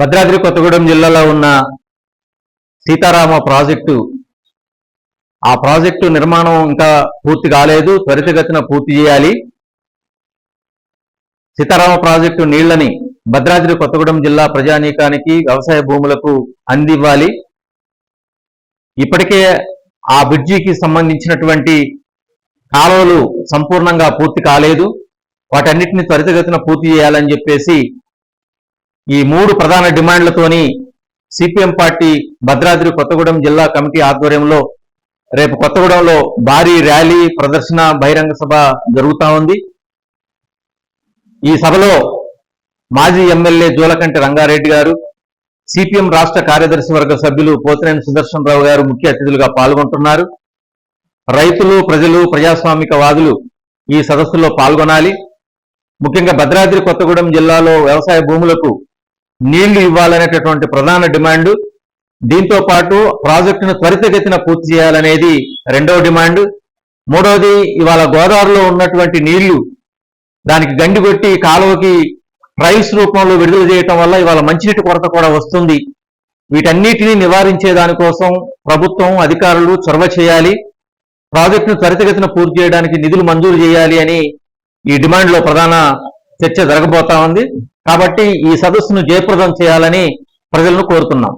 భద్రాద్రి కొత్తగూడెం జిల్లాలో ఉన్న సీతారామ ప్రాజెక్టు. ఆ ప్రాజెక్టు నిర్మాణం ఇంకా పూర్తి కాలేదు త్వరితగతిన పూర్తి చేయాలి. సీతారామ ప్రాజెక్టు నీళ్ళని భద్రాద్రి కొత్తగూడెం జిల్లా ప్రజానీకానికి వ్యవసాయ భూములకు అందివ్వాలి. ఇప్పటికే ఆ బ్రిడ్జికి సంబంధించినటువంటి కాలువలు సంపూర్ణంగా పూర్తి కాలేదు. వాటన్నిటిని త్వరితగతిన పూర్తి చేయాలని చెప్పేసి ఈ మూడు ప్రధాన డిమాండ్లతోని సిపిఎం పార్టీ భద్రాద్రి కొత్తగూడెం జిల్లా కమిటీ ఆధ్వర్యంలో రేపు కొత్తగూడెంలో భారీ ర్యాలీ ప్రదర్శన బహిరంగ సభ జరుగుతా ఉంది. ఈ సభలో మాజీ ఎమ్మెల్యే జూలకంటి రంగారెడ్డి గారు సిపిఎం రాష్ట్ర కార్యదర్శి వర్గ సభ్యులు పోతినేని సుదర్శన్ రావు గారు ముఖ్య అతిథులుగా పాల్గొంటున్నారు. రైతులు ప్రజలు ప్రజాస్వామిక వాదులు ఈ సదస్సులో పాల్గొనాలి. ముఖ్యంగా భద్రాద్రి కొత్తగూడెం జిల్లాలో వ్యవసాయ భూములకు నీళ్ళు ఇవ్వాలనేటటువంటి ప్రధాన డిమాండ్. దీంతో పాటు ప్రాజెక్టును త్వరితగతిన పూర్తి చేయాలనేది రెండవ డిమాండ్. మూడవది ఇవాళ గోదావరిలో ఉన్నటువంటి నీళ్ళు దానికి గండి కొట్టి కాలువకి ట్రైల్స్ రూపంలో విడుదల చేయటం వల్ల ఇవాళ మంచినీటి కొరత కూడా వస్తుంది. వీటన్నిటిని నివారించే దానికోసం ప్రభుత్వం అధికారులు చొరవ చేయాలి. ప్రాజెక్టును త్వరితగతిన పూర్తి చేయడానికి నిధులు మంజూరు చేయాలి అని ఈ డిమాండ్లో ప్రధాన చర్చ జరగబోతా ఉంది. కాబట్టి ఈ సదస్సును జయప్రదం చేయాలని ప్రజలను కోరుతున్నాం.